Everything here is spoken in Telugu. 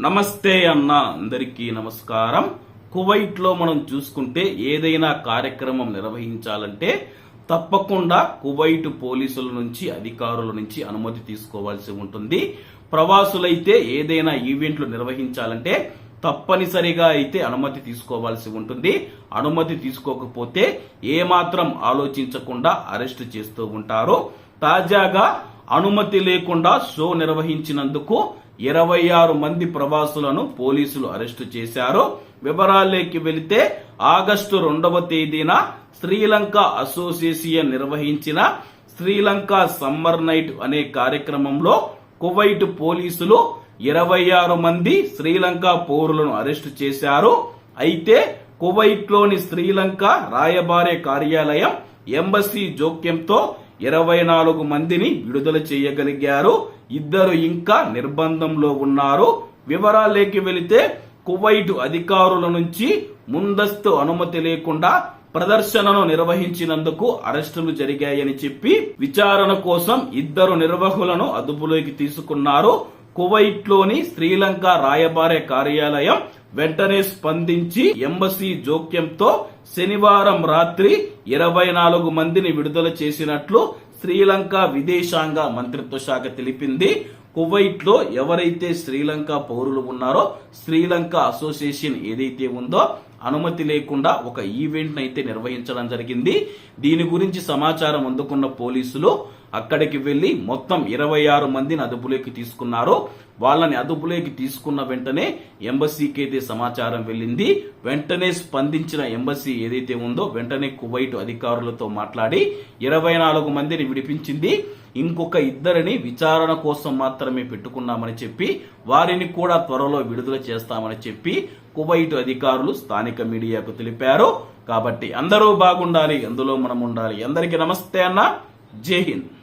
నమస్తే అన్న అందరికీ నమస్కారం. కువైట్లో మనం చూసుకుంటే ఏదైనా కార్యక్రమం నిర్వహించాలంటే తప్పకుండా కువైట్ పోలీసుల నుంచి అధికారుల నుంచి అనుమతి తీసుకోవాల్సి ఉంటుంది. ప్రవాసులైతే ఏదైనా ఈవెంట్లు నిర్వహించాలంటే తప్పనిసరిగా అయితే అనుమతి తీసుకోవాల్సి ఉంటుంది. అనుమతి తీసుకోకపోతే ఏమాత్రం ఆలోచించకుండా అరెస్ట్ చేస్తూ ఉంటారు. తాజాగా అనుమతి లేకుండా షో నిర్వహించినందుకు ఇరవై ఆరు మంది ప్రవాసులను పోలీసులు అరెస్టు చేశారు. వివరాల్లోకి వెళితే ఆగస్టు రెండవ తేదీన శ్రీలంక అసోసియేషన్ నిర్వహించిన శ్రీలంక సమ్మర్ నైట్ అనే కార్యక్రమంలో కువైట్ పోలీసులు ఇరవై ఆరు మంది శ్రీలంక పౌరులను అరెస్టు చేశారు. అయితే కువైట్లోని శ్రీలంక రాయబారే కార్యాలయం ఎంబసీ జోక్యంతో ఇరవై నాలుగు మందిని విడుదల చేయగలిగారు. ఇద్దరు ఇంకా నిర్బంధంలో ఉన్నారు. వివరాలేకి వెళితే కువైట్ అధికారుల నుంచి ముందస్తు అనుమతి లేకుండా ప్రదర్శనను నిర్వహించినందుకు అరెస్టులు జరిగాయని చెప్పి విచారణ కోసం ఇద్దరు నిర్వాహకులను అదుపులోకి తీసుకున్నారు. కువైట్లోని శ్రీలంక రాయబార కార్యాలయం వెంటనే స్పందించి ఎంబసీ జోక్యంతో శనివారం రాత్రి ఇరవై నాలుగు మందిని విడుదల చేసినట్లు శ్రీలంక విదేశాంగ మంత్రిత్వ శాఖ తెలిపింది. కువైట్లో ఎవరైతే శ్రీలంక పౌరులు ఉన్నారో శ్రీలంక అసోసియేషన్ ఏదైతే ఉందో అనుమతి లేకుండా ఒక ఈవెంట్ అయితే నిర్వహించడం జరిగింది. దీని గురించి సమాచారం అందుకున్న పోలీసులు అక్కడికి వెళ్ళి మొత్తం ఇరవై ఆరు మందిని అదుపులోకి తీసుకున్నారు. వాళ్ళని అదుపులోకి తీసుకున్న వెంటనే ఎంబసీకి అయితే సమాచారం వెళ్ళింది. వెంటనే స్పందించిన ఎంబసీ ఏదైతే ఉందో వెంటనే కువైట్ అధికారులతో మాట్లాడి ఇరవై నాలుగు మందిని విడిపించింది. ఇంకొక ఇద్దరిని విచారణ కోసం మాత్రమే పెట్టుకున్నామని చెప్పి వారిని కూడా త్వరలో విడుదల చేస్తామని చెప్పి కువైట్ అధికారులు స్థానిక మీడియాకు తెలిపారు. కాబట్టి అందరూ బాగుండాలి అందులో మనం ఉండాలి. అందరికీ నమస్తే అన్న. జై హింద్.